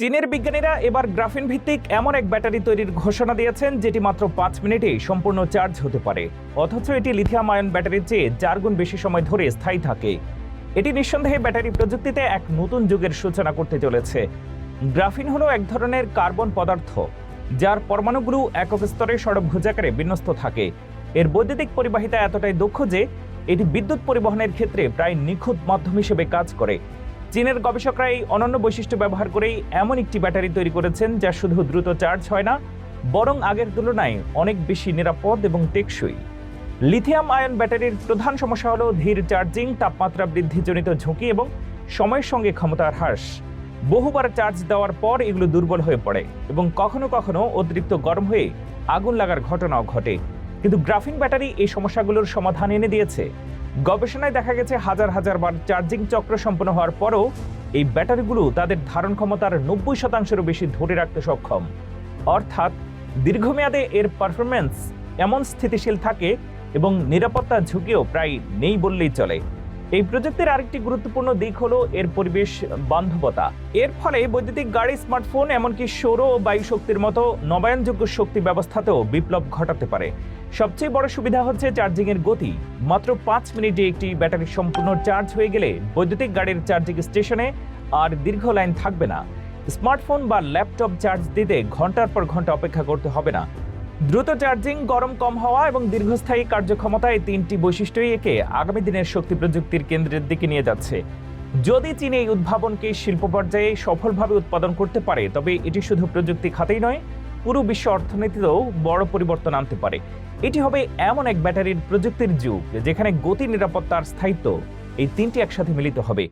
চীনের বিজ্ঞানীরা এবার গ্রাফিন ভিত্তিক এমন এক ব্যাটারি তৈরির ঘোষণা দিয়েছেন, যেটি মাত্র পাঁচ মিনিটেই সম্পূর্ণ চার্জ হতে পারে। অথচ এটি লিথিয়াম আয়ন ব্যাটারির চেয়ে চার গুণ বেশি সময় ধরে স্থায়ী থাকে। এটি নিঃসন্দেহে ব্যাটারি প্রযুক্তিতে এক নতুন যুগের সূচনা করতে চলেছে। গ্রাফিন হলো এক ধরনের কার্বন পদার্থ, যার পরমাণুগুলো একক স্তরে ষড়ভুজাকারে বিন্যস্ত থাকে। এর বৈদ্যুতিক পরিবাহিতা এতটাই দক্ষ যে, এটি বিদ্যুৎ পরিবহনের ক্ষেত্রে প্রায় নিখুঁত মাধ্যম হিসেবে কাজ করে। চীনের গবেষকরা এই অনন্য বৈশিষ্ট্য ব্যবহার করেই এমন একটি ব্যাটারি তৈরি করেছেন যা শুধু দ্রুত চার্জ হয় না, বরং আগের তুলনায় অনেক বেশি নিরাপদ এবং টেকসই। লিথিয়াম আয়ন ব্যাটারির প্রধান সমস্যা হলো ধীর চার্জিং, তাপমাত্রা বৃদ্ধিজনিত ঝুঁকি এবং সময়ের সঙ্গে ক্ষমতার হ্রাস। বহুবার চার্জ দেওয়ার পর এগুলো দুর্বল হয়ে পড়ে এবং কখনো কখনো অতিরিক্ত গরম হয়ে আগুন লাগার ঘটনাও ঘটে। কিন্তু গ্রাফিন ব্যাটারি এই সমস্যাগুলোর সমাধান এনে দিয়েছে। গবেষণায় দেখা গেছে হাজার হাজার বার চার্জিং চক্র সম্পন্ন হওয়ার পরও এই ব্যাটারিগুলো তাদের ধারণ ক্ষমতার নব্বই শতাংশেরও বেশি ধরে রাখতে সক্ষম। অর্থাৎ দীর্ঘমেয়াদে এর পারফরমেন্স এমন স্থিতিশীল থাকে এবং নিরাপত্তা ঝুঁকিও প্রায় নেই বললেই চলে। এই প্রযুক্তির আরেকটি গুরুত্বপূর্ণ দিক হলো এর পরিবেশ বান্ধবতা। এর ফলে বৈদ্যুতিক গাড়ি, স্মার্টফোন, এমনকি সৌর ও বায়ু শক্তির মতো নবায়নযোগ্য শক্তি ব্যবস্থাতেও বিপ্লব ঘটাতে পারে। সবচেয়ে বড় সুবিধা হচ্ছে চার্জিং এর গতি। মাত্র পাঁচ মিনিটে একটি ব্যাটারি সম্পূর্ণ চার্জ হয়ে গেলে বৈদ্যুতিক গাড়ির চার্জিং স্টেশনে আর দীর্ঘ লাইন থাকবে না। স্মার্টফোন বা ল্যাপটপ চার্জ দিতে ঘণ্টার পর ঘণ্টা অপেক্ষা করতে হবে না। দ্রুত চার্জিং, গরম কম হওয়া এবং দীর্ঘস্থায়ী কার্যক্ষমতা এই তিনটি বৈশিষ্ট্যই একে আগামী দিনের শক্তি প্রযুক্তির কেন্দ্রের দিকে নিয়ে যাচ্ছে। যদি চীন এই উদ্ভাবনকে শিল্প পর্যায়ে সফলভাবে উৎপাদন করতে পারে, তবে এটি শুধু প্রযুক্তি খাতেই নয়, পুরো বিশ্ব অর্থনীতিতেও বড় পরিবর্তন আনতে পারে। এটি হবে এমন এক ব্যাটারির প্রযুক্তির যুগ, যেখানে গতি নিরাপত্তার স্থায়িত্ব এই তিনটি একসাথে মিলিত হবে।